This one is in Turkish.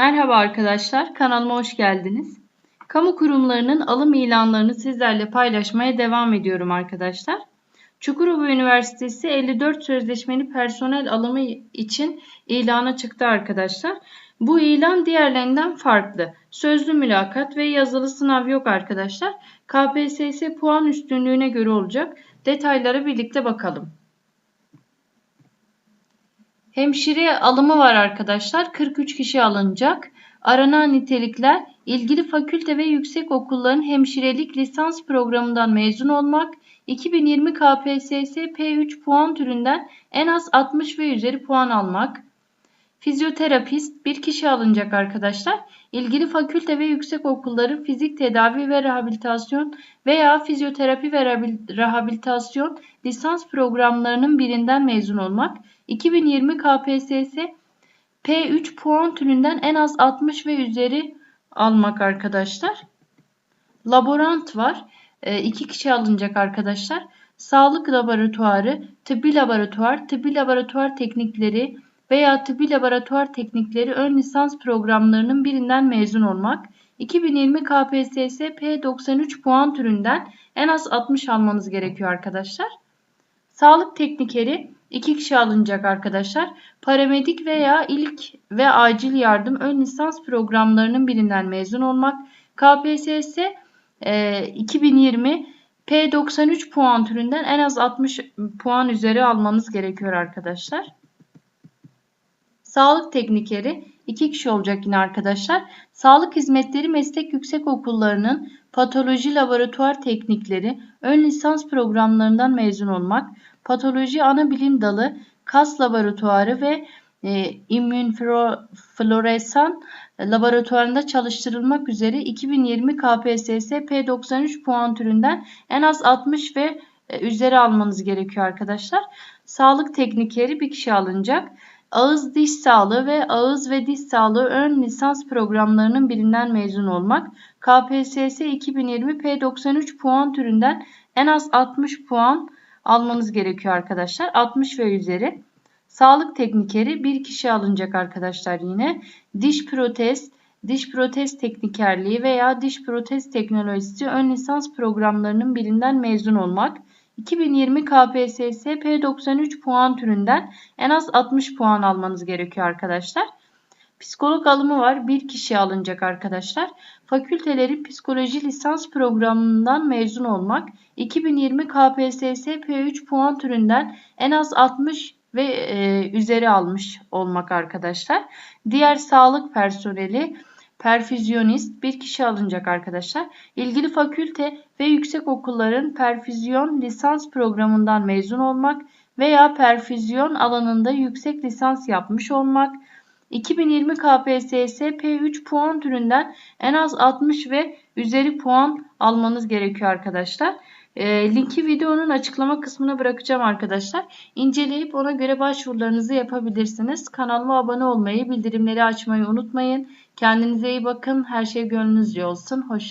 Merhaba arkadaşlar, kanalıma hoş geldiniz. Kamu kurumlarının alım ilanlarını sizlerle paylaşmaya devam ediyorum arkadaşlar. Çukurova Üniversitesi 54 sözleşmeli personel alımı için ilana çıktı arkadaşlar. Bu ilan diğerlerinden farklı. Sözlü mülakat ve yazılı sınav yok arkadaşlar. KPSS puan üstünlüğüne göre olacak. Detaylara birlikte bakalım. Hemşire alımı var arkadaşlar. 43 kişi alınacak. Aranan nitelikler ilgili fakülte ve yüksek okulların hemşirelik lisans programından mezun olmak, 2020 KPSS P3 puan türünden en az 60 ve üzeri puan almak. Fizyoterapist bir kişi alınacak arkadaşlar. İlgili fakülte ve yüksek okulların fizik tedavi ve rehabilitasyon veya fizyoterapi ve rehabilitasyon lisans programlarının birinden mezun olmak. 2020 KPSS P3 puan türünden en az 60 ve üzeri almak arkadaşlar. Laborant var. 2 e, kişi alınacak arkadaşlar. Sağlık laboratuvarı, tıbbi laboratuvar, tıbbi laboratuvar teknikleri veya tıbbi laboratuvar teknikleri ön lisans programlarının birinden mezun olmak. 2020 KPSS P93 puan türünden en az 60 almanız gerekiyor arkadaşlar. Sağlık teknikeri 2 kişi alınacak arkadaşlar. Paramedik veya ilk ve acil yardım ön lisans programlarının birinden mezun olmak. KPSS e, 2020 P93 puan türünden en az 60 puan üzeri almanız gerekiyor arkadaşlar. Sağlık teknikeri 2 kişi olacak yine arkadaşlar. Sağlık hizmetleri meslek yüksek okullarının patoloji laboratuvar teknikleri ön lisans programlarından mezun olmak patoloji ana bilim dalı, kas laboratuvarı ve e, immünfloresan laboratuvarında çalıştırılmak üzere 2020 KPSS P93 puan türünden en az 60 ve e, üzeri almanız gerekiyor arkadaşlar. Sağlık teknikeri bir kişi alınacak. Ağız diş sağlığı ve ağız ve diş sağlığı ön lisans programlarının birinden mezun olmak. KPSS 2020 P93 puan türünden en az 60 puan almanız gerekiyor arkadaşlar. 60 ve üzeri. Sağlık teknikeri bir kişi alınacak arkadaşlar yine. Diş protez, diş protez teknikerliği veya diş protez teknolojisi ön lisans programlarının birinden mezun olmak. 2020 KPSS P93 puan türünden en az 60 puan almanız gerekiyor arkadaşlar. Psikolog alımı var. Bir kişi alınacak arkadaşlar. Fakültelerin psikoloji lisans programından mezun olmak. 2020 KPSS P3 puan türünden en az 60 ve e, üzeri almış olmak arkadaşlar. Diğer sağlık personeli perfüzyonist bir kişi alınacak arkadaşlar. İlgili fakülte ve yüksek okulların perfüzyon lisans programından mezun olmak veya perfüzyon alanında yüksek lisans yapmış olmak 2020 KPSS P3 puan türünden en az 60 ve üzeri puan almanız gerekiyor arkadaşlar. E, linki videonun açıklama kısmına bırakacağım arkadaşlar. İnceleyip ona göre başvurularınızı yapabilirsiniz. Kanalıma abone olmayı, bildirimleri açmayı unutmayın. Kendinize iyi bakın. Her şey gönlünüzce olsun. Hoşçakalın.